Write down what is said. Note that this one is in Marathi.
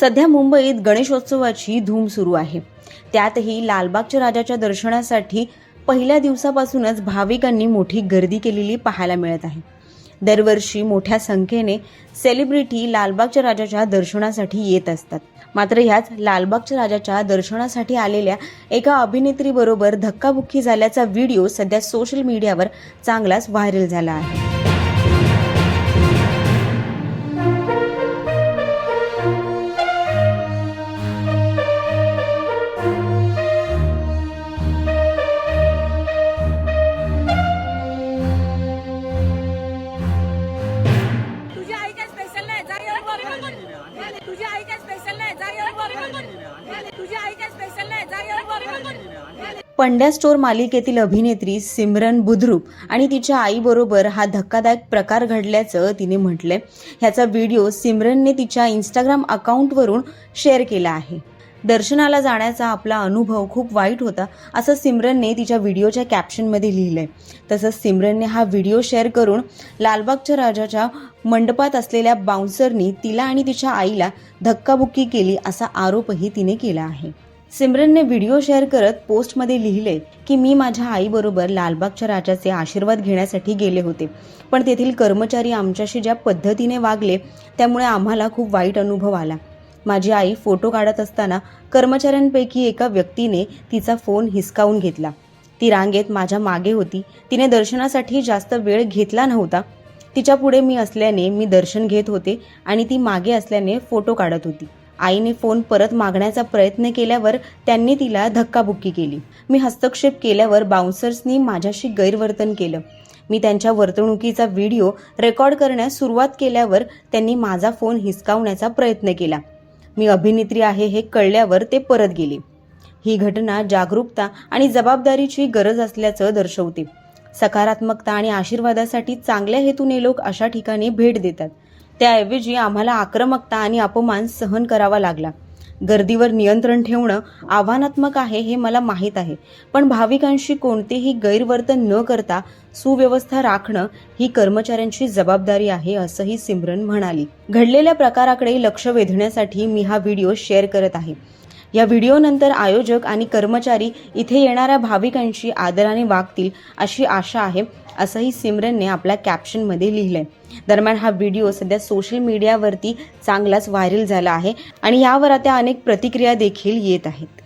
सध्या मुंबईत गणेशोत्सवाची धूम सुरू आहे. त्यातही लालबागच्या राजाच्या दर्शनासाठी पहिल्या दिवसापासूनच भाविकांनी मोठी गर्दी केलेली पाहायला मिळत आहे. दरवर्षी मोठ्या संख्येने सेलिब्रिटी लालबागच्या राजाच्या दर्शनासाठी येत असतात. मात्र ह्याच लालबागच्या राजाच्या दर्शनासाठी आलेल्या एका अभिनेत्रीबरोबर धक्काबुक्की झाल्याचा व्हिडिओ सध्या सोशल मीडियावर चांगलाच व्हायरल झाला आहे. पंड्या स्टोर मालिकेतील अभिनेत्री सिमरन बुद्रुक आणि तिच्या आईबरोबर हा धक्कादायक प्रकार घडल्याचं तिने म्हटलंय. ह्याचा व्हिडिओ सिमरनने तिच्या इंस्टाग्राम अकाउंटवरून शेअर केला आहे. दर्शनाला जाण्याचा आपला अनुभव खूप वाईट होता. असं सिमरनने तिच्या व्हिडिओच्या कॅप्शनमध्ये लिहिलंय. तसंच सिमरनने हा व्हिडिओ शेअर करून लालबागच्या राजाच्या मंडपात असलेल्या बाउन्सरनी तिला आणि तिच्या आईला धक्काबुक्की केली असा आरोपही तिने केला आहे. सिमरनने व्हिडिओ शेअर करत पोस्टमध्ये लिहिले की मी माझ्या आईबरोबर लालबागच्या राजाचे आशीर्वाद घेण्यासाठी गेले होते. पण तेथील कर्मचारी आमच्याशी ज्या पद्धतीने वागले त्यामुळे आम्हाला खूप वाईट अनुभव आला. माझी आई फोटो काढत असताना कर्मचाऱ्यांपैकी एका व्यक्तीने तिचा फोन हिसकावून घेतला. ती रांगेत माझ्या मागे होती. तिने दर्शनासाठी जास्त वेळ घेतला नव्हता. तिच्या पुढे मी असल्याने मी दर्शन घेत होते आणि ती मागे असल्याने फोटो काढत होती. आईने फोन परत मागण्याचा प्रयत्न केल्यावर त्यांनी तिला धक्काबुक्की केली. मी हस्तक्षेप केल्यावर बाउन्सर्सनी माझ्याशी गैरवर्तन केलं. मी त्यांच्या वर्तणुकीचा व्हिडिओ रेकॉर्ड करण्यास सुरुवात केल्यावर त्यांनी माझा फोन हिसकावण्याचा प्रयत्न केला. मी अभिनेत्री आहे हे कळल्यावर ते परत गेले. ही घटना जागरूकता आणि जबाबदारीची गरज असल्याचं दर्शवते. सकारात्मकता आणि आशीर्वादासाठी चांगल्या हेतूने लोक अशा ठिकाणी भेट देतात. त्याऐवजी आम्हाला आक्रमकता आणि अपमान सहन करावा लागला. गर्दीवर नियंत्रण ठेवणं आव्हानात्मक आहे हे मला माहीत आहे. पण भाविकांशी कोणतेही गैरवर्तन न करता सुव्यवस्था राखणं ही कर्मचाऱ्यांची जबाबदारी आहे असंही सिमरन म्हणाली. घडलेल्या प्रकाराकडे लक्ष वेधण्यासाठी मी हा व्हिडिओ शेअर करत आहे. या व्हिडिओनंतर आयोजक आणि कर्मचारी इथे येणाऱ्या भाविकांशी आदराने वागतील अशी आशा आहे असंही सिमरनने आपल्या कॅप्शनमध्ये लिहिलंय. दरम्यान हा व्हिडिओ सध्या सोशल मीडियावरती चांगलाच व्हायरल झाला आहे आणि यावर आता अनेक प्रतिक्रिया देखील येत आहेत.